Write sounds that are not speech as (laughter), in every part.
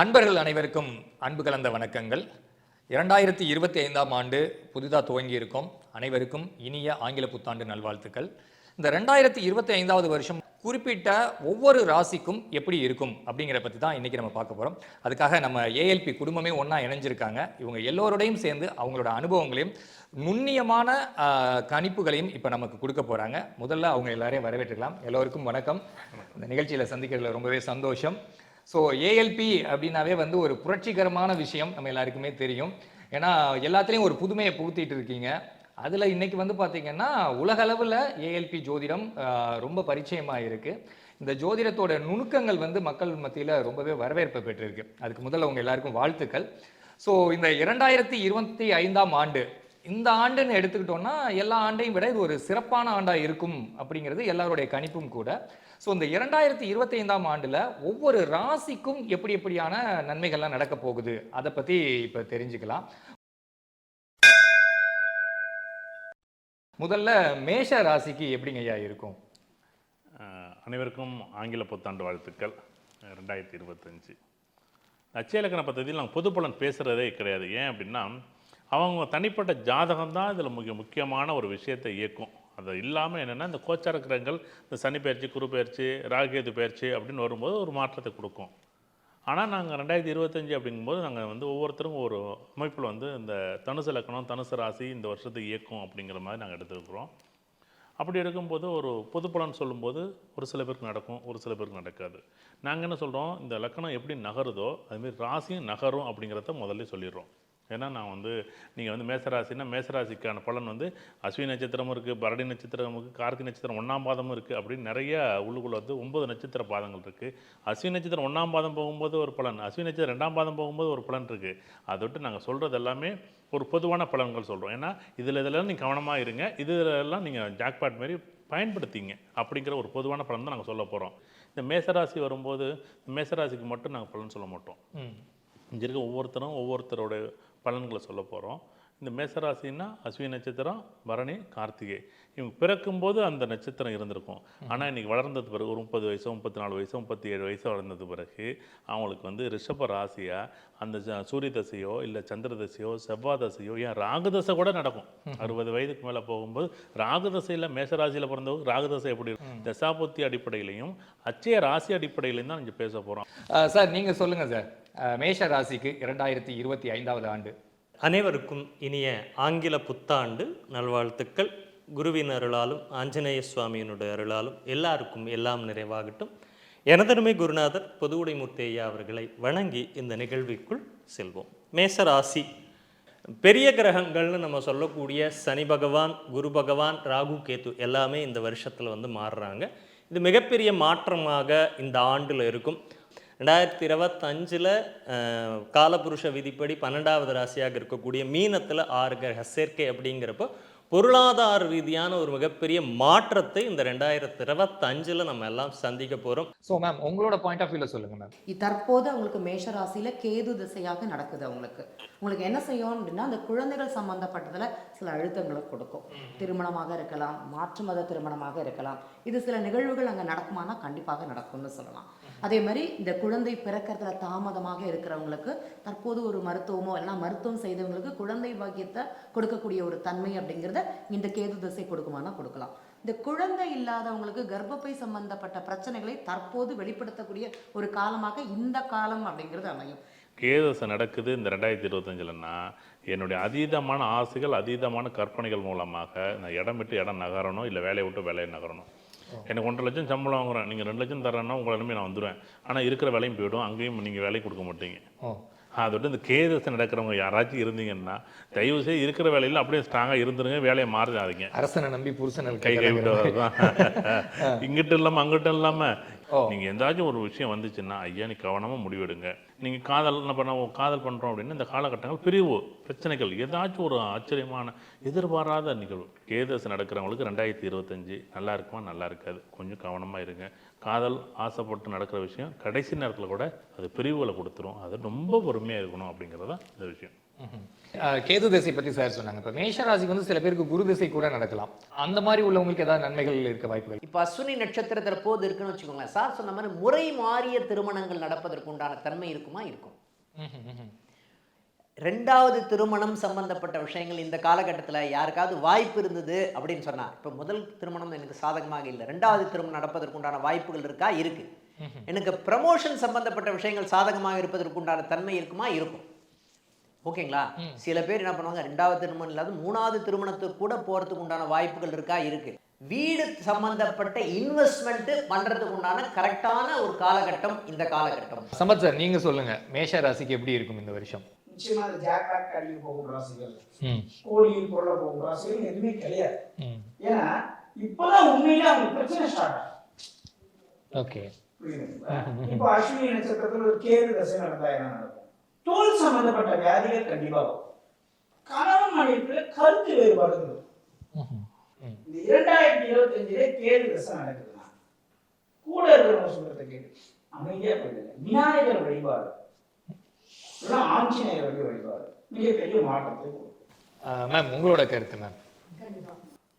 அன்பர்கள் அனைவருக்கும் அன்பு கலந்த வணக்கங்கள். இரண்டாயிரத்தி இருபத்தி ஐந்தாம் ஆண்டு புதிதாக துவங்கியிருக்கோம். அனைவருக்கும் இனிய ஆங்கில புத்தாண்டு நல்வாழ்த்துக்கள். இந்த ரெண்டாயிரத்தி இருபத்தி ஐந்தாவது வருஷம் குறிப்பிட்ட ஒவ்வொரு ராசிக்கும் எப்படி இருக்கும் அப்படிங்கிற பற்றி தான் இன்றைக்கி நம்ம பார்க்க போகிறோம் அதுக்காக நம்ம ஏஎல்பி குடும்பமே ஒன்றா இணைஞ்சிருக்காங்க. இவங்க எல்லோரோடையும் சேர்ந்து அவங்களோட அனுபவங்களையும் நுண்ணியமான கணிப்புகளையும் இப்போ நமக்கு கொடுக்க போகிறாங்க முதல்ல அவங்க எல்லாரையும் வரவேற்றுக்கலாம். எல்லோருக்கும் வணக்கம். இந்த நிகழ்ச்சியில் சந்திக்கிறதுல ரொம்பவே சந்தோஷம். ஸோ ஏஎல்பி அப்படின்னாவே வந்து ஒரு புரட்சிகரமான விஷயம் நம்ம எல்லாருக்குமே தெரியும். ஏன்னா எல்லாத்துலேயும் ஒரு புதுமையை புகுத்திட்டு இருக்கீங்க. அதில் இன்னைக்கு வந்து பார்த்தீங்கன்னா உலகளவில் ஏஎல்பி ஜோதிடம் ரொம்ப பரிச்சயமாக இருக்குது இந்த ஜோதிடத்தோட நுணுக்கங்கள் வந்து மக்கள் மத்தியில் ரொம்பவே வரவேற்பை பெற்றிருக்கு. அதுக்கு முதல்ல உங்கள் எல்லாருக்கும் வாழ்த்துக்கள். ஸோ இந்த இரண்டாயிரத்தி இருபத்தி ஐந்தாம் ஆண்டு இந்த ஆண்டுன்னு எடுத்துக்கிட்டோம்னா எல்லா ஆண்டையும் விட இது ஒரு சிறப்பான ஆண்டாக இருக்கும் அப்படிங்கிறது எல்லாருடைய கணிப்பும் கூட. ஸோ இந்த இரண்டாயிரத்தி இருபத்தி ஐந்தாம் ஆண்டில் ஒவ்வொரு ராசிக்கும் எப்படி எப்படியான நன்மைகள்லாம் நடக்க போகுது? அதை பற்றி இப்போ தெரிஞ்சுக்கலாம். முதல்ல மேஷ ராசிக்கு எப்படிங்க ஐயா இருக்கும்? அனைவருக்கும் ஆங்கில புத்தாண்டு வாழ்த்துக்கள். ரெண்டாயிரத்தி இருபத்தஞ்சு. லட்சியலக்கண பദ്ധதியில் நாங்கள் பொதுப்பலன் பேசுகிறதே கிடையாது. ஏன் அப்படின்னா அவங்க தனிப்பட்ட ஜாதகம் தான் இதில் மிக முக்கியமான ஒரு விஷயத்தை இயக்கும். அது இல்லாமல் என்னென்னா இந்த கோச்சார கிரகங்கள் இந்த சனி பயிற்சி குரு பயிற்சி ராகேது பயிற்சி அப்படின்னு வரும்போது ஒரு மாற்றத்தை கொடுக்கும். ஆனால் நாங்கள் ரெண்டாயிரத்தி இருபத்தஞ்சி அப்படிங்கும்போது நாங்கள் வந்து ஒவ்வொருத்தரும் ஒரு அமைப்பில் வந்து இந்த தனுசு லக்கணம் தனுசு ராசி இந்த வருஷத்தை இயக்கும் அப்படிங்கிற மாதிரி நாங்கள் எடுத்துருக்குறோம் அப்படி இருக்கும்போது ஒரு பொது பலன் சொல்லும்போது ஒரு சில பேருக்கு நடக்கும் ஒரு சில பேருக்கு நடக்காது. நாங்கள் என்ன சொல்கிறோம் இந்த லக்கணம் எப்படி நகருதோ அதுமாரி ராசியும் நகரும் அப்படிங்கிறத முதல்ல சொல்லிடுறோம். ஏன்னா நான் வந்து நீங்கள் வந்து மேசராசினா மேசராசிக்கான பலன் வந்து அஸ்வினி நட்சத்திரமும் இருக்குது பரணி நட்சத்திரம் இருக்குது கார்த்திகை நட்சத்திரம் ஒன்றாம் பாதமும் இருக்குது அப்படின்னு நிறைய உள்ளுக்குள்ள வந்து ஒன்பது நட்சத்திர பாதங்கள் இருக்குது அஸ்வினி நட்சத்திரம் ஒன்றாம் பாதம் போகும்போது ஒரு பலன் அஸ்வினி நட்சத்திரம் ரெண்டாம் பாதம் போகும்போது ஒரு பலன் இருக்குது அதை விட்டு நாங்கள் சொல்கிறது எல்லாமே ஒரு பொதுவான பலன்கள் சொல்கிறோம் ஏன்னா இதில் இதெல்லாம் நீங்கள் கவனமாக இருங்க இதுலெல்லாம் நீங்கள் ஜாக்பாட் மாதிரி பயன்படுத்திங்க அப்படிங்கிற ஒரு பொதுவான பலன் தான் நாங்கள் சொல்ல போகிறோம் இந்த மேசராசி வரும்போது மேசராசிக்கு மட்டும் நாங்கள் பலன் சொல்ல மாட்டோம். இங்கே இருக்க ஒவ்வொருத்தரும் ஒவ்வொருத்தரோட பலன்களை சொல்ல போகிறோம் இந்த மேசராசின்னா அஸ்வினி நட்சத்திரம் பரணி கார்த்திகை. இவங்க பிறக்கும்போது அந்த நட்சத்திரம் இருந்திருக்கும். ஆனால் இன்னைக்கு வளர்ந்தது பிறகு ஒரு முப்பது வயசோ முப்பத்தி நாலு வயசோ முப்பத்தி ஏழு வயசோ வளர்ந்தது பிறகு அவங்களுக்கு வந்து ரிஷப ராசியாக அந்த ச- சூரிய தசையோ இல்லை சந்திர தசையோ செவ்வாய் தசையோ ஏன் ராகுதசை கூட நடக்கும். அறுபது வயதுக்கு மேலே போகும்போது ராகுதசையில் மேசராசியில் பிறந்தவங்க ராகுதசை எப்படி இருக்கும்? தசாபுத்தி அடிப்படையிலையும் அச்சய ராசி அடிப்படையிலையும் தான் இங்கே பேச போகிறோம் சார் நீங்க சொல்லுங்க சார். மேஷ ராசிக்கு இரண்டாயிரத்தி இருபத்தி ஐந்தாவது ஆண்டு. அனைவருக்கும் இனிய ஆங்கில புத்தாண்டு நல்வாழ்த்துக்கள். குருவின் அருளாலும் ஆஞ்சநேய சுவாமியினுடைய அருளாலும் எல்லாருக்கும் எல்லாம் நிறைவாகட்டும். எனதருமை குருநாதர் பொதுவுடைமூர்த்தி ஐயா அவர்களை வணங்கி இந்த நிகழ்விற்குள் செல்வோம். மேசராசி. பெரிய கிரகங்கள்னு நம்ம சொல்லக்கூடிய சனி பகவான் குரு பகவான் ராகு கேத்து எல்லாமே இந்த வருஷத்தில் வந்து மாறுறாங்க. இது மிகப்பெரிய மாற்றமாக இந்த ஆண்டில் இருக்கும். ரெண்டாயிரத்தி இருபத்தஞ்சில் காலபுருஷ விதிப்படி பன்னெண்டாவது ராசியாக இருக்கக்கூடிய மீனத்தில் ஆறு கிரக சேர்க்கை அப்படிங்கிறப்போ பொருளாதார ரீதியான ஒரு மிகப்பெரிய மாற்றத்தை இந்த ரெண்டாயிரத்தி இருபத்தஞ்சில் நம்ம எல்லாம் சந்திக்க போகிறோம் ஸோ மேம் உங்களோட பாயிண்ட் ஆஃப் வியூல சொல்லுங்க மேம் இ- தற்போது அவங்களுக்கு மேஷ ராசியில கேது திசையாக நடக்குது அவங்களுக்கு உங்களுக்கு என்ன செய்யும் அப்படின்னா அந்த குழந்தைகள் சம்பந்தப்பட்டதுல சில அழுத்தங்களை கொடுக்கும். திருமணமாக இருக்கலாம் மாற்று மத திருமணமாக இருக்கலாம். இது சில நிகழ்வுகள் அங்க நடக்குமானா கண்டிப்பாக நடக்கும்னு சொல்லலாம். அதே மாதிரி இந்த குழந்தை பிறக்கிறதுல தாமதமாக இருக்கிறவங்களுக்கு தற்போது ஒரு மருத்துவமோ இல்லைன்னா மருத்துவம் செய்தவங்களுக்கு குழந்தை பாக்கியத்தை கொடுக்கக்கூடிய ஒரு தன்மை அப்படிங்கிறத இந்த கேது திசை கொடுக்குமானா கொடுக்கலாம். இந்த குழந்தை இல்லாதவங்களுக்கு கர்ப்பப்பை சம்பந்தப்பட்ட பிரச்சனைகளை தற்போது வெளிப்படுத்தக்கூடிய ஒரு காலமாக இந்த காலம் அப்படிங்கிறது அமையும். கேதசை நடக்குது இந்த ரெண்டாயிரத்தி இருபத்தஞ்சிலன்னா என்னுடைய அதீதமான ஆசைகள் அதீதமான கற்பனைகள் மூலமாக நான் இடம் விட்டு இடம் நகரணும் இல்லை வேலையை விட்டு வேலையை நகரணும். எனக்கு ஒன்றரை லட்சம் சம்பளம் வாங்குறேன். நீங்கள் ரெண்டு லட்சம் தரேன்னா உங்களை நம்பி நான் வந்துடுவேன் ஆனால் இருக்கிற வேலையும் போயிடும். அங்கேயும் நீங்கள் வேலையை கொடுக்க மாட்டீங்க. அதோட இந்த கேதசை நடக்கிறவங்க யாராச்சும் இருந்தீங்கன்னா தயவு செய்து இருக்கிற வேலையில் அப்படியே ஸ்ட்ராங்காக இருந்துருங்க வேலையை மாறாதீங்க அரசனை நம்பி புருஷனை கை கை விட்டு வரதான் (laughs) இங்கிட்ட இல்லாமல் அங்கிட்ட இல்லாமல். நீங்கள் எந்தாச்சும் ஒரு விஷயம் வந்துச்சுன்னா ஐயா நீ கவனமாக முடிவெடுங்க. நீங்கள் காதல் என்ன பண்ண காதல் பண்ணுறோம் அப்படின்னா இந்த காலகட்டங்கள் பிரிவு பிரச்சனைகள் ஏதாச்சும் ஒரு ஆச்சரியமான எதிர்பாராத நிகழ்வு. கேதஸ் நடக்கிறவங்களுக்கு ரெண்டாயிரத்தி இருபத்தஞ்சு நல்லா இருக்குமா? நல்லா இருக்காது. கொஞ்சம் கவனமாக இருங்க. காதல் ஆசைப்பட்டு நடக்கிற விஷயம் கடைசி நேரத்தில் கூட அது பிரிவுகளை கொடுத்துரும். அது ரொம்ப பொறுமையாக இருக்கணும் அப்படிங்கிறது தான் இந்த விஷயம். கேது திசை பத்தி சார் சொன்னாங்க. இப்போ மேஷ ராசிக்கு வந்து சில பேருக்கு குரு திசை கூட நடக்கலாம். அந்த மாதிரி உள்ளவங்களுக்கு ஏதாவது நன்மைகள் இருக்க வாய்ப்புகள்? இப்போ அஸ்வினி நட்சத்திரத்தில் போது இருக்குன்னு வச்சுக்கோங்களேன். சார் சொன்ன மாதிரி முறை மாறிய திருமணங்கள் நடப்பதற்கு உண்டான தன்மை இருக்குமா? இருக்கும். ரெண்டாவது திருமணம் சம்பந்தப்பட்ட விஷயங்கள் இந்த காலகட்டத்தில் யாருக்காவது வாய்ப்பு இருந்தது அப்படின்னு சொன்னா இப்போ முதல் திருமணம் எனக்கு சாதகமாக இல்லை. ரெண்டாவது திருமணம் நடப்பதற்கு உண்டான வாய்ப்புகள் இருக்கா? இருக்கு. எனக்கு ப்ரமோஷன் சம்பந்தப்பட்ட விஷயங்கள் சாதகமாக இருப்பதற்கு உண்டான தன்மை இருக்குமா? இருக்கும். ஓகேங்களா? சில பேர் என்ன பண்ணுவாங்க ரெண்டாவது திருமணம் இல்லாத மூணாவது திருமணத்துக்கு கூட போறதுக்கு உண்டான வாய்ப்புகள் இருக்கா? இருக்கு. வீடு சம்பந்தப்பட்ட இன்வெஸ்ட்மெண்ட் பண்றதுக்கு உண்டான கரெக்டான ஒரு காலகட்டம் இந்த காலகட்டம். சம்பத் சார் நீங்க சொல்லுங்க. மேஷ ராசிக்கு எப்படி இருக்கும் இந்த வருஷம்? நிச்சயமா ஜாக்பாட் அடிக்க போகும் ராசிகள். ம், கோடியில் பொருள போகும் ராசிகள் எதுவுமே கிடையாது. ஏன்னா இப்பதான் உண்மையிலே அவங்களுக்கு பிரச்சனை ஸ்டார்ட் ஆகும் ஓகே. இப்போ அஸ்வினி நட்சத்திரத்துல ஒரு கேது தசை நடந்தா என்ன நடக்கும்? தோல் சம்பந்தப்பட்ட வியாதிகள் கண்டிப்பா வரும். கணவன் மனைவிக்குள்ள கருத்து வேறுபாடுகள். இந்த இரண்டாயிரத்தி இருபத்தி அஞ்சுல கேது தசை நடக்குதுன்னா கூட இருக்கிறவங்க சொல்றதை கேட்டு அமைதியா போயிடுங்க. விநாயகர் வழிபாடு. ஆஞ்சநேயர் வழி வழிபாடு. மிகப்பெரிய மாற்றத்தை மேம் உங்களோட கருத்து மேம் கண்டிப்பா.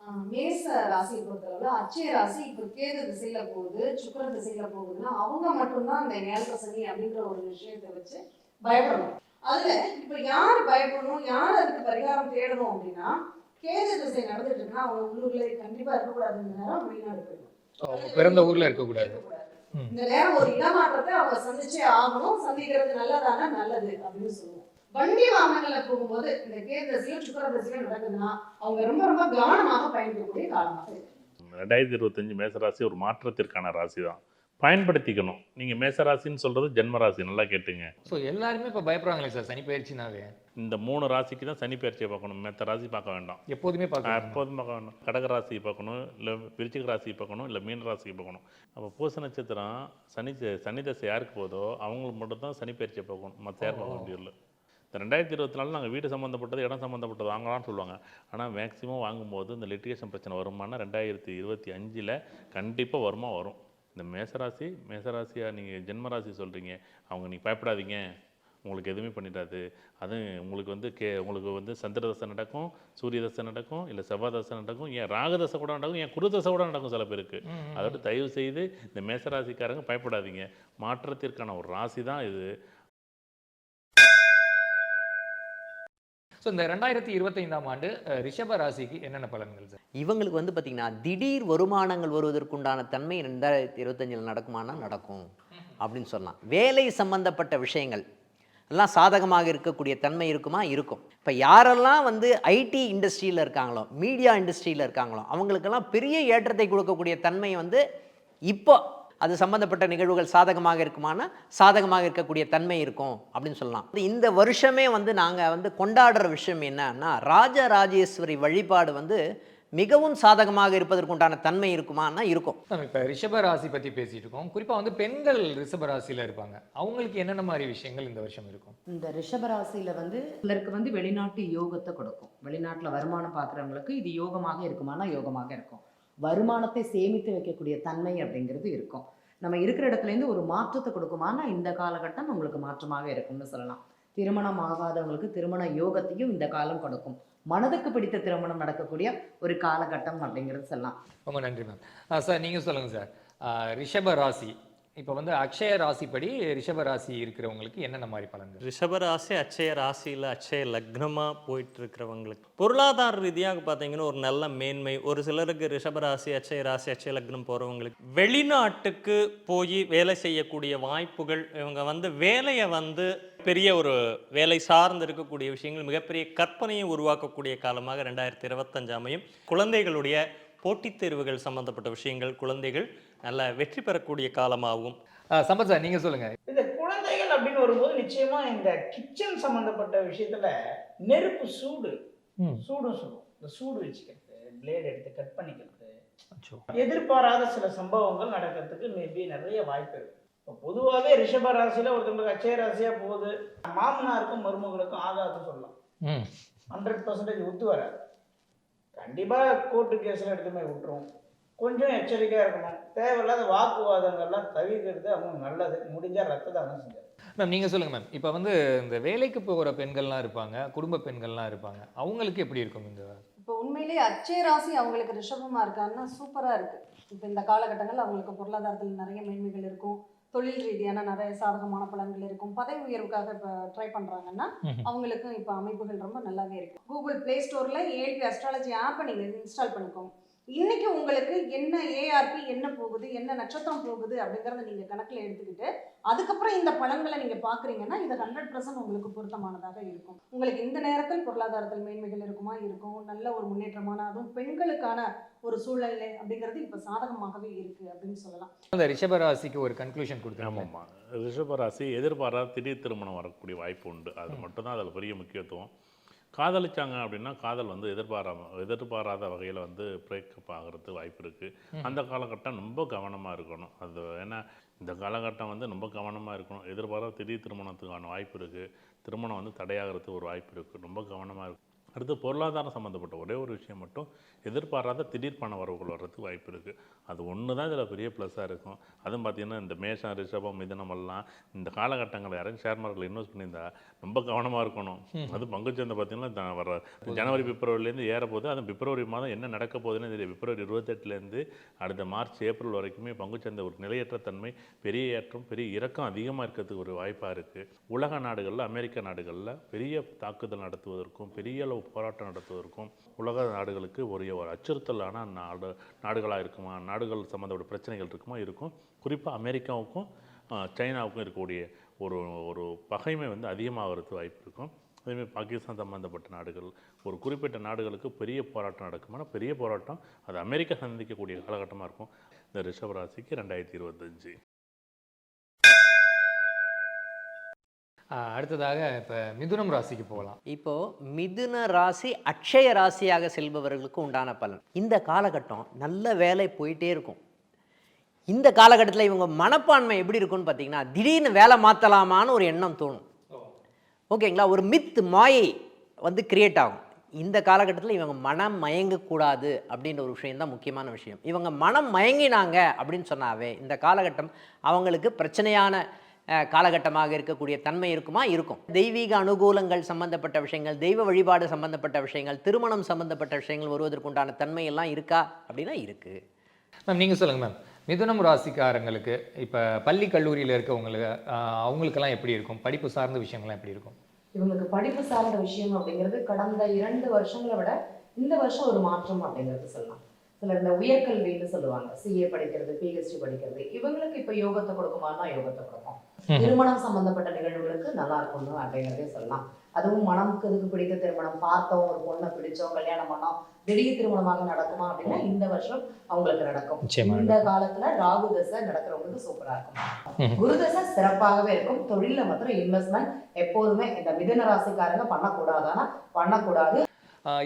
ஆஹ் மேச ராசியை பொறுத்தளவுல அச்சய ராசி இப்போ கேது திசையில போகுது சுக்கிர திசையில போகுதுன்னா அவங்க மட்டும்தான் அந்த ஏழரை சனி அப்படின்ற ஒரு விஷயத்தை வச்சு பயப்படணும். அதுல இப்ப யார் பயப்படணும்? யார் அதுக்கு பரிகாரம் தேடணும் அப்படின்னா கேது திசை நடந்துட்டு இருக்குன்னா அவங்க உள்ளூர்ல கண்டிப்பா இருக்கக்கூடாது இந்த நேரம் வெளிநாடு போயிடும் பிறந்த ஊர்ல இருக்கக்கூடாது. இந்த நேரம் ஒரு இடமாற்றத்தை அவங்க சந்திச்சே ஆகணும். சந்திக்கிறது நல்லதானா? நல்லது அப்படின்னு சொல்லுவோம். வண்டி வாகனங்கள்ல போகும்போது இந்த கேது திசையும் சுக்கர திசையும் நடக்குதுன்னா அவங்க ரொம்ப ரொம்ப கவனமாக பயணிக்கக்கூடிய காலமாக இருக்கு. ரெண்டாயிரத்தி இருபத்தஞ்சு மேசராசி ஒரு மாற்றத்திற்கான ராசி தான் பயன்படுத்திக்கணும். நீங்கள் மேசராசின்னு சொல்கிறது ஜென்ம ராசி நல்லா கேட்டுங்க. ஸோ எல்லாருமே இப்போ பயப்படுறாங்களே சார் சனி பயிற்சினாவே? இந்த மூணு ராசிக்கு தான் சனி பயிற்சியை பார்க்கணும். மற்ற ராசி பார்க்க வேண்டாம். எப்போதுமே பார்க்கலாம் எப்போதும் பார்க்க வேண்டாம். கடக ராசி பார்க்கணும் இல்லை விருச்சிக ராசி பார்க்கணும் இல்லை மீன ராசிக்கு பார்க்கணும். அப்போ பூச நட்சத்திரம் சனி சனி தசை யாருக்கு போதோ அவங்களுக்கு மட்டும் தான் சனி பயிற்சியை பார்க்கணும். மற்ற யார் பார்க்க வேண்டியதில்லை. இந்த ரெண்டாயிரத்தி இருபத்தி நாலு நாங்கள் வீடு சம்மந்தப்பட்டது இடம் சம்மந்தப்பட்டது வாங்கலாம்னு சொல்லுவாங்க. ஆனால் மேக்ஸிமம் வாங்கும்போது இந்த லிட்டிகேஷன் பிரச்சனை வருமானா ரெண்டாயிரத்தி இருபத்தி அஞ்சில் கண்டிப்பாக வருமா வரும். இந்த மேசராசி மேசராசியாக நீங்கள் ஜென்மராசி சொல்கிறீங்க அவங்க நீங்கள் பயப்படாதீங்க. உங்களுக்கு எதுவுமே பண்ணிடாது. அதுவும் உங்களுக்கு வந்து கே உங்களுக்கு வந்து சந்திர தசை நடக்கும் சூரிய தசை நடக்கும் இல்லை செவ்வாய் தசை நடக்கும் ஏன் ராக தசை கூட நடக்கும் ஏன் குரு தசை கூட நடக்கும் சில பேருக்கு. அதோட தயவு செய்து இந்த மேசராசிக்காரங்க பயப்படாதீங்க. மாற்றத்திற்கான ஒரு ராசி தான் இது. ஸோ இந்த ரெண்டாயிரத்தி இருபத்தைந்தாம் ஆண்டு ரிஷப ராசிக்கு என்னென்ன பலன்கள் சார்? இவங்களுக்கு வந்து பார்த்திங்கன்னா திடீர் வருமானங்கள் வருவதற்குண்டான தன்மை ரெண்டாயிரத்தி இருபத்தஞ்சில் நடக்குமானா நடக்கும் அப்படின்னு சொல்லலாம். வேலை சம்பந்தப்பட்ட விஷயங்கள். எல்லாம் சாதகமாக இருக்கக்கூடிய தன்மை இருக்குமா? இருக்கும். இப்போ யாரெல்லாம் வந்து ஐடி இண்டஸ்ட்ரியில் இருக்காங்களோ மீடியா இண்டஸ்ட்ரியில் இருக்காங்களோ அவங்களுக்கெல்லாம் பெரிய ஏற்றத்தை கொடுக்கக்கூடிய தன்மை வந்து இப்போ அது சம்பந்தப்பட்ட நிகழ்வுகள் சாதகமாக இருக்குமானா சாதகமாக இருக்கக்கூடிய தன்மை இருக்கும் அப்படின்னு சொல்லலாம். இந்த வருஷமே வந்து நாங்கள் வந்து கொண்டாடுற விஷயம் என்னன்னா ராஜராஜேஸ்வரி வழிபாடு வந்து மிகவும் சாதகமாக இருப்பதற்குண்டான தன்மை இருக்குமானா இருக்கும். இப்போ ரிஷப ராசி பற்றி பேசிட்டு இருக்கோம். குறிப்பாக வந்து பெண்கள் ரிஷப ராசியில் இருப்பாங்க. அவங்களுக்கு என்னென்ன மாதிரி விஷயங்கள் இந்த வருஷம் இருக்கும்? இந்த ரிஷபராசியில வந்து சிலருக்கு வந்து வெளிநாட்டு யோகத்தை கொடுக்கும். வெளிநாட்டுல வருமானம் பார்க்குறவங்களுக்கு இது யோகமாக இருக்குமானா யோகமாக இருக்கும். வருமானத்தை சேமித்து வைக்கக்கூடிய தன்மை அப்படிங்கிறது இருக்கும். நம்ம இருக்கிற இடத்துல இருந்து ஒரு மாற்றத்தை கொடுக்குமானா இந்த காலகட்டம் உங்களுக்கு மாற்றமாக இருக்கும்னு சொல்லலாம். திருமணம் ஆகாதவங்களுக்கு திருமண யோகத்தையும் இந்த காலம் கொடுக்கும். மனதுக்கு பிடித்த திருமணம் நடக்கக்கூடிய ஒரு காலகட்டம் அப்படிங்கிறது சொல்லலாம். ரொம்ப நன்றி மேம் சார் நீங்கள் சொல்லுங்கள் சார் ரிஷப ராசி. இப்போ வந்து அக்ஷய ராசிப்படி ரிஷப ராசி இருக்கிறவங்களுக்கு என்னென்ன மாதிரி பலன்கள்? ரிஷபராசி அச்சய ராசியில் அச்சய லக்னமாக போயிட்டு இருக்கிறவங்களுக்கு பொருளாதார ரீதியாக பார்த்தீங்கன்னா ஒரு நல்ல மேன்மை. ஒரு சிலருக்கு ரிஷபராசி அச்சய ராசி அச்சய லக்னம் போகிறவங்களுக்கு வெளிநாட்டுக்கு போய் வேலை செய்யக்கூடிய வாய்ப்புகள் இவங்க வந்து வேலையை வந்து பெரிய ஒரு வேலை சார்ந்து இருக்கக்கூடிய விஷயங்கள் மிகப்பெரிய கற்பனையை உருவாக்கக்கூடிய காலமாக ரெண்டாயிரத்தி இருபத்தஞ்சாமையும் குழந்தைகளுடைய போட்டித் தேர்வுகள் சம்பந்தப்பட்ட விஷயங்கள் குழந்தைகள் நல்ல வெற்றி பெறக்கூடிய காலமாகவும். சம்பத் சார் நீங்கள் சொல்லுங்கள் இந்த குழந்தைகள் அப்படின்னு வரும்போது நிச்சயமா இந்த கிச்சன் சம்பந்தப்பட்ட விஷயத்துல நெருப்பு சூடு. சூடும் சொல்லுவோம். இந்த சூடு வச்சுக்கிறது பிளேட் எடுத்து கட் பண்ணிக்கிறது. எதிர்பாராத சில சம்பவங்கள் நடக்கிறதுக்கு மேபி நிறைய வாய்ப்பு இருக்கு. இப்போ பொதுவாகவே ரிஷப ராசியில ஒருத்தவங்களுக்கு அச்சய ராசியா போகுது. மாமனாருக்கும் மருமகளுக்கும் ஆகாதுன்னு சொல்லலாம். ஹண்ட்ரட் பர்சன்டேஜ் ஒத்து வராது. கண்டிப்பா கோர்ட்டு கேஸ்ல எடுத்துமே விட்டுரும் கொஞ்சம் எச்சரிக்கையா இருக்கணும். தேவையில்லாத வாக்குவாதங்கள்லாம் தவிர்க்கிறது அவங்க நல்லது. முடிஞ்சா ரத்த தானம் செஞ்சார் மேம் நீங்கள் சொல்லுங்கள் மேம். இப்போ வந்து இந்த வேலைக்கு போகிற பெண்கள்லாம் இருப்பாங்க குடும்ப பெண்கள்லாம் இருப்பாங்க. அவங்களுக்கு எப்படி இருக்கும் இந்த இப்போ உண்மையிலேயே அச்சய ராசி அவங்களுக்கு ரிஷபமா இருக்காங்கன்னா சூப்பரா இருக்கு. இப்போ இந்த காலகட்டங்கள் அவங்களுக்கு பொருளாதாரத்தில் நிறைய மேன்மைகள் இருக்கும். தொழில் ரீதியான நிறைய சாதகமான பலன்கள் இருக்கும். பதவி உயர்வுக்காக இப்போ ட்ரை பண்றாங்கன்னா ம்ஹும். அவங்களுக்கும் இப்போ அமைப்புகள் ரொம்ப நல்லாவே இருக்கு. கூகுள் ப்ளே ஸ்டோர்ல ஏஎல்பி அஸ்ட்ராலஜி ஆப்பை நீங்க இன்ஸ்டால் பண்ணிக்கோங்க. இன்னைக்கு உங்களுக்கு என்ன ஏஆர்பி என்ன போகுது என்ன நட்சத்திரம் போகுது அப்படிங்கறத நீங்க கணக்குல எடுத்துக்கிட்டு அதுக்கப்புறம் இந்த பலன்களை நீங்க பாக்குறீங்கன்னா இது ஹண்ட்ரட் பர்சன்ட் உங்களுக்கு பொருத்தமானதாக இருக்கும். உங்களுக்கு இந்த நேரத்தில் பொருளாதாரத்தில் மேன்மைகள் இருக்குமா? இருக்கும். நல்ல ஒரு முன்னேற்றமான அதுவும் பெண்களுக்கான ஒரு சூழ்நிலை அப்படிங்கிறது இப்ப சாதகமாகவே இருக்கு அப்படின்னு சொல்லலாம். அந்த ரிஷபராசிக்கு ஒரு கன்க்ளூஷன் கொடுத்துருவோம் ஆமாம்மா. ரிஷபராசி எதிர்பாராத திடீர் திருமணம் வரக்கூடிய வாய்ப்பு உண்டு. அது மட்டும்தான் அதில் பெரிய முக்கியத்துவம். காதலிச்சாங்க அப்படின்னா காதல் வந்து எதிர்பாராம எதிர்பாராத வகையில் வந்து பிரேக்கப் ஆகிறது வாய்ப்பு இருக்குது அந்த காலகட்டம் ரொம்ப கவனமாக இருக்கணும். அது ஏன்னா இந்த காலகட்டம் வந்து ரொம்ப கவனமாக இருக்கணும். எதிர்பாராத திடீர் திருமணத்துக்கான வாய்ப்பு இருக்குது திருமணம் வந்து தடையாகிறதுக்கு ஒரு வாய்ப்பு இருக்குது ரொம்ப கவனமாக இருக்கும் அடுத்து பொருளாதாரம் சம்மந்தப்பட்ட ஒரே ஒரு விஷயம் மட்டும் எதிர்பாராத திடீர் பண வரவுகள் வர்றதுக்கு வாய்ப்பு இருக்குது அது ஒன்று தான் இதில் பெரிய ப்ளஸ்ஸாக இருக்கும். அதுவும் பார்த்திங்கன்னா இந்த மேஷம் ரிஷபம் மிதனம் எல்லாம் இந்த காலகட்டங்களில் யாரும் ஷேர் மார்க்கெட்டில் இன்வெஸ்ட் பண்ணியிருந்தா ரொம்ப கவனமாக இருக்கணும். அது பங்குச்சந்தை பார்த்திங்கன்னா வர ஜனவரி பிப்ரவரிலேருந்து ஏற போகுது. அது பிப்ரவரி மாதம் என்ன நடக்க போகுதுன்னு தெரியும் பிப்ரவரி இருபத்தெட்டுலேருந்து அடுத்த மார்ச் ஏப்ரல் வரைக்குமே பங்குச்சந்தை ஒரு நிலையற்ற தன்மை பெரிய ஏற்றம் பெரிய இறக்கம் அதிகமாக இருக்கிறதுக்கு ஒரு வாய்ப்பாக இருக்குது உலக நாடுகளில் அமெரிக்க நாடுகளில் பெரிய தாக்குதல் நடத்துவதற்கும் பெரிய அளவு போராட்டம் நடத்துவதற்கும் உலக நாடுகளுக்கு ஒரே ஒரு அச்சுறுத்தலான நாடு நாடுகளாக இருக்குமா நாடுகள் சம்மந்தப்பட்ட பிரச்சனைகள் இருக்குமா இருக்கும். குறிப்பாக அமெரிக்காவுக்கும் சைனாவுக்கும் இருக்கக்கூடிய ஒரு ஒரு பகைமை வந்து அதிகமாகிறதுக்கு வாய்ப்பு இருக்கும். அதேமாதிரி பாகிஸ்தான் சம்மந்தப்பட்ட நாடுகள் ஒரு குறிப்பிட்ட நாடுகளுக்கு பெரிய போராட்டம் நடக்குமானா பெரிய போராட்டம் அது அமெரிக்கா சந்திக்கக்கூடிய காலகட்டமாக இருக்கும். இந்த ரிஷபராசிக்கு ரெண்டாயிரத்தி இருபத்தஞ்சி. அடுத்ததாக இப்போ மிதுனம் ராசிக்கு போகலாம். இப்போ மிதுன ராசி அக்ஷய ராசியாக செல்பவர்களுக்கு உண்டான பலன். இந்த காலகட்டம் நல்ல வேலை போயிட்டே இருக்கும். இந்த காலகட்டத்தில் இவங்க மனப்பான்மை எப்படி இருக்கும்னு பார்த்தீங்கன்னா திடீர்னு வேலை மாற்றலாமான்னு ஒரு எண்ணம் தோணும். ஓகேங்களா? ஒரு மித் மாயை வந்து கிரியேட் ஆகும். இந்த காலகட்டத்தில் இவங்க மனம் மயங்கக்கூடாது அப்படின்ற ஒரு விஷயம் தான் முக்கியமான விஷயம். இவங்க மனம் மயங்கினாங்க அப்படின்னு சொன்னாவே இந்த காலகட்டம் அவங்களுக்கு பிரச்சனையான காலகட்டமாக இருக்கக்கூடிய தன்மை இருக்குமா? இருக்கும். தெய்வீக அனுகூலங்கள் சம்பந்தப்பட்ட விஷயங்கள் தெய்வ வழிபாடு சம்பந்தப்பட்ட விஷயங்கள் திருமணம் சம்பந்தப்பட்ட விஷயங்கள் வருவதற்குண்டான தன்மை எல்லாம் இருக்கா? அப்படின்னா இருக்குது மேம் நீங்கள் சொல்லுங்கள் மேம். மிதுனம் ராசிக்காரங்களுக்கு இப்போ பள்ளி கல்லூரியில் இருக்கவங்களுக்கு அவங்களுக்கெல்லாம் எப்படி இருக்கும்? படிப்பு சார்ந்த விஷயங்கள்லாம் எப்படி இருக்கும்? இவங்களுக்கு படிப்பு சார்ந்த விஷயம் அப்படிங்கிறது கடந்த இரண்டு வருஷங்களை விட இந்த வருஷம் ஒரு மாற்றம் அப்படிங்கிறது சொல்லலாம். சிலர் இந்த உயர்கல்வின்னு சொல்லுவாங்க. சிஏ படிக்கிறது பிஹெச்டி படிக்கிறது. இவங்களுக்கு இப்போ யோகத்தை கொடுக்குமானா யோகத்தை கொடுக்கும். திருமணம் சம்பந்தப்பட்ட நிகழ்வுகளுக்கு நல்லா இருக்கணும் அப்படிங்கிறதே சொல்லலாம். அதுவும் மனமுக்கு இதுக்கு பிடித்த திருமணம்? பார்த்தோம் ஒரு பொண்ணை பிடிச்சோம் கல்யாணம் பண்ணோம் திடீர் திருமணமாக நடக்குமா அப்படின்னா இந்த வருஷம் அவங்களுக்கு நடக்கும். இந்த காலத்துல ராகு தசை நடக்கிறவங்களுக்கு சூப்பரா இருக்கும். குரு தசை சிறப்பாகவே இருக்கும். தொழில மாத்திரம் இன்வெஸ்ட்மெண்ட் எப்போதுமே இந்த மிதுன ராசிக்காரங்க பண்ணக்கூடாதானா பண்ணக்கூடாது.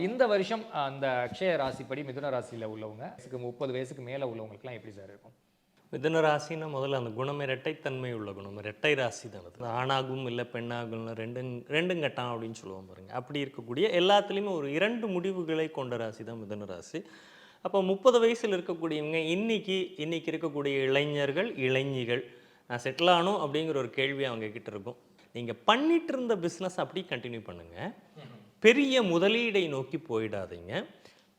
இந்த வருஷம் அந்த அக்ஷய ராசிப்படி மிதுன ராசியில் உள்ளவங்க முப்பது வயசுக்கு மேலே உள்ளவங்களுக்குலாம் எப்படி சார் இருக்கும்? மிதுன ராசின்னா முதல்ல அந்த குணம் இரட்டைத்தன்மை உள்ள குணம். இரட்டை ராசி தான் அது. ஆணாகும் இல்லை பெண்ணாகும் ரெண்டும் ரெண்டும் கட்டாம் அப்படின்னு சொல்லுவோம் பாருங்க. அப்படி இருக்கக்கூடிய எல்லாத்துலேயுமே ஒரு இரண்டு முடிவுகளை கொண்ட ராசி தான் மிதுன ராசி அப்போ முப்பது வயசில் இருக்கக்கூடியவங்க இன்னைக்கு இன்னைக்கு இருக்கக்கூடிய இளைஞர்கள் இளைஞிகள் நான் செட்டில் ஆகணும் அப்படிங்கிற ஒரு கேள்வி அவங்க கிட்ட இருக்கும். நீங்கள் பண்ணிட்டு இருந்த பிஸ்னஸ் அப்படி கண்டினியூ பண்ணுங்கள் பெரிய முதலீடை நோக்கி போயிடாதீங்க.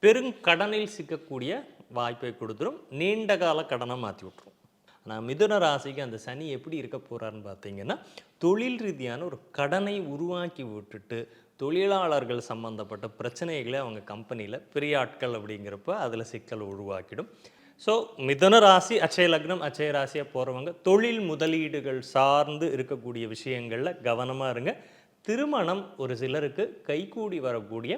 பெருங்கடனில் சிக்கக்கூடிய வாய்ப்பை கொடுத்துரும். நீண்ட கால கடனை மாற்றி விட்ரும் ஆனால் மிதுன ராசிக்கு அந்த சனி எப்படி இருக்க போகிறாருன்னு பார்த்தீங்கன்னா தொழில் ரீதியான ஒரு கடனை உருவாக்கி விட்டுட்டு தொழிலாளர்கள் சம்மந்தப்பட்ட பிரச்சனைகளை அவங்க கம்பெனியில் பெரிய ஆட்கள் அப்படிங்கிறப்ப அதில் சிக்கல் உருவாக்கிடும். ஸோ மிதுன ராசி அச்சய லக்னம் அச்சய ராசியாக போகிறவங்க தொழில் முதலீடுகள் சார்ந்து இருக்கக்கூடிய விஷயங்களில் கவனமாக இருங்க. திருமணம் ஒரு சிலருக்கு கைகூடி வரக்கூடிய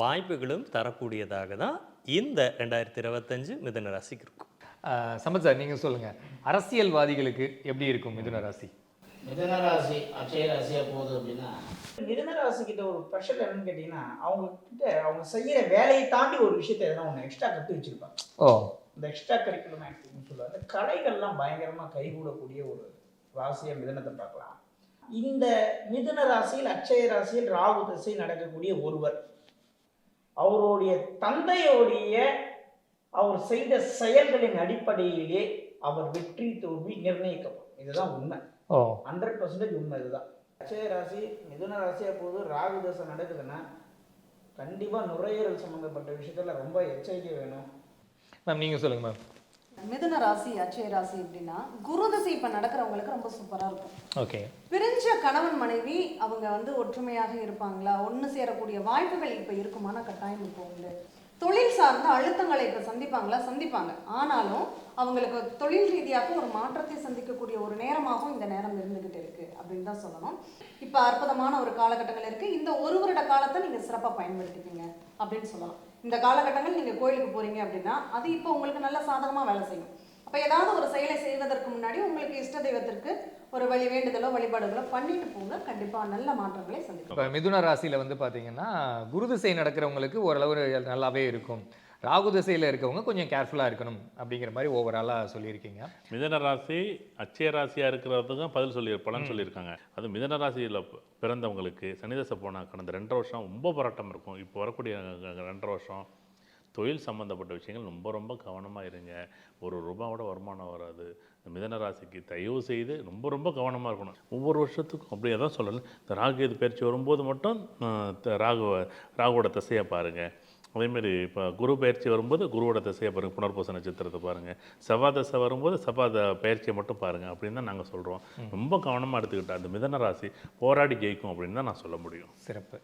வாய்ப்புகளும் தரக்கூடியதாக தான் இந்த ரெண்டாயிரத்தி இருபத்தஞ்சு மிதுன ராசிக்கு இருக்கும். ஆஹ் சம்பத் சார் நீங்கள் சொல்லுங்கள் அரசியல்வாதிகளுக்கு எப்படி இருக்கும் மிதுன ராசி? மிதன ராசி அட்சய ராசியா போகுது அப்படின்னா மிதன ராசி கிட்ட ஒரு ப்ரெஷர் என்னன்னு கேட்டீங்கன்னா அவங்க கிட்ட அவங்க செய்யற வேலையை தாண்டி ஒரு விஷயத்தை எதனா ஒன்று எக்ஸ்ட்ரா கற்று வச்சிருப்பாங்க. ஓ. இந்த எக்ஸ்ட்ரா கரிக்குலம் ஆக்டிவிட்டின்னு சொல்லுவாங்க. அந்த கலைகள்லாம் பயங்கரமா கைகூடக்கூடிய ஒரு ராசியா மிதனத்தை பார்க்கலாம். இந்த மிதுன ராசியில் அட்சய ராசியில் ராகு திசை நடக்கக்கூடிய ஒருவர் அவருடைய தந்தையோடைய அவர் செய்த செயல்களின் அடிப்படையிலே அவர் வெற்றி தோல்வி நிர்ணயிக்கப்படும். இதுதான் உண்மை. ஹண்ட்ரட் பர்சன்டேஜ் உண்மை இதுதான். அச்சய ராசி மிதுன ராசியாக போது ராகு தசை நடக்குதுன்னா கண்டிப்பாக நுரையீரல் சம்மந்தப்பட்ட விஷயத்தில் ரொம்ப எச்சரிக்கை வேணும். மேம் நீங்கள் சொல்லுங்கள் மேம் மிதுன ராசி அச்சய ராசி அப்படின்னா குரு திசை இப்போ நடக்கிறவங்களுக்கு ரொம்ப சூப்பராக இருக்கும். ஓகே. பிரிஞ்ச கணவன் மனைவி அவங்க வந்து ஒற்றுமையாக இருப்பாங்களா? ஒன்று சேரக்கூடிய வாய்ப்புகள் இப்போ இருக்குமான கட்டாயம் இப்போ உண்டு. தொழில் சார்ந்த அழுத்தங்களை இப்போ சந்திப்பாங்களா? சந்திப்பாங்க. ஆனாலும் அவங்களுக்கு தொழில் ரீதியாக ஒரு மாற்றத்தை சந்திக்கக்கூடிய ஒரு நேரமாகவும் இந்த நேரம் இருந்துகிட்டு இருக்கு அப்படின்னு தான் சொல்லணும். இப்போ அற்புதமான ஒரு காலகட்டங்கள் இருக்கு. இந்த ஒரு வருட காலத்தை நீங்கள் சிறப்பாக பயன்படுத்திப்பீங்க அப்படின்னு சொல்லலாம். இந்த காலகட்டங்கள் நீங்கள் கோயிலுக்கு போறீங்க அப்படின்னா அது இப்போ உங்களுக்கு நல்ல சாதகமாக வேலை செய்யும். அப்போ ஏதாவது ஒரு செயலை செய்வதற்கு முன்னாடி உங்களுக்கு இஷ்ட தெய்வத்திற்கு ஒரு வழி வேண்டுதலோ வழிபாடுகளோ பண்ணிட்டு போங்க. கண்டிப்பாக நல்ல மாற்றங்களை சந்திக்கும் இப்போ மிதுன ராசியில் வந்து பார்த்தீங்கன்னா குரு திசை நடக்கிறவங்களுக்கு ஓரளவு நல்லாவே இருக்கும். ராகு திசையில் இருக்கவங்க கொஞ்சம் கேர்ஃபுல்லாக இருக்கணும் அப்படிங்கிற மாதிரி ஓவராலாக சொல்லியிருக்கீங்க. மிதன ராசி அச்சய ராசியாக இருக்கிறதுக்கும் பதில் சொல்லி பலன் சொல்லியிருக்காங்க. அது மிதன ராசியில் பிறந்தவங்களுக்கு சனிதசை போன கடந்த ரெண்டரை வருஷம் ரொம்ப போராட்டம் இருக்கும். இப்போ வரக்கூடிய ரெண்டரை வருஷம் தொழில் சம்மந்தப்பட்ட விஷயங்கள் ரொம்ப ரொம்ப கவனமாக இருங்க. ஒரு ரூபாவோட வருமானம் வராது. மிதன ராசிக்கு தயவு செய்து ரொம்ப ரொம்ப கவனமாக இருக்கணும். ஒவ்வொரு வருஷத்துக்கும் அப்படியே தான் சொல்லலை இந்த ராகு இது பயிற்சி வரும்போது மட்டும் ராகு ராகுவோட திசையை பாருங்கள் அதேமாரி இப்போ குரு பயிற்சி வரும்போது குருவோட திசையை பாருங்கள் புனர்பூச நட்சத்திரத்தை பாருங்கள் செவ்வாய் தசை வரும்போது செவ்வாய் பயிற்சியை மட்டும் பாருங்கள் அப்படின்னு தான் நாங்கள் சொல்கிறோம் ரொம்ப கவனமாக எடுத்துக்கிட்டா அந்த மிதன ராசி போராடி ஜெயிக்கும் அப்படின்னு தான் நான் சொல்ல முடியும். சிறப்பு.